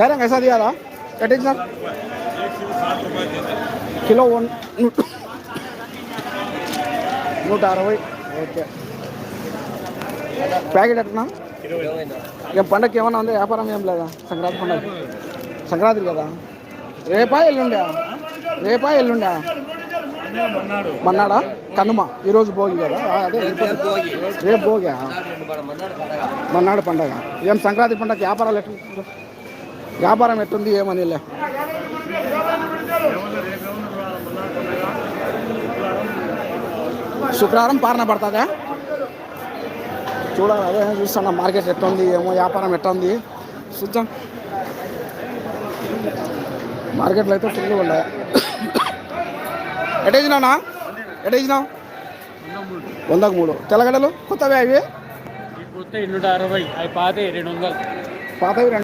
కైరా कैसा दिया था कटिंग सर కిలో వన్ నూట అరవై ఓకే ప్యాకెట్ ఎట్లా ఇక పండగకి ఏమన్నా ఉందా వ్యాపారం ఏం లేదా సంక్రాంతి పండగ సంక్రాంతి కదా రేపా ఎల్లుండా రేపా ఎల్లుండా మన్నాడా కనుమ ఈరోజు భోగి కదా ఆ, అదే రేపు భోగా మన్నాడు పండగ ఏం సంక్రాంతి పండగ వ్యాపారాలు ఎట్లా వ్యాపారం ఎట్టుంది ఏమని శుక్రవారం పాలన పడుతుందా? చూడాలి అదే చూస్తున్నా మార్కెట్ ఎట్టుంది ఏమో వ్యాపారం ఎట్టుంది చూద్దాం. మార్కెట్లో అయితే ఫుల్ ఉన్నాయి. ఎటేసినావునా ఎటేసినావు వందకు మూడు. తెల్లగడ్డలు కొత్తవే అవి? కొత్త నూట అరవై అవి పాత రెండు వందలు. పాతవి రెండు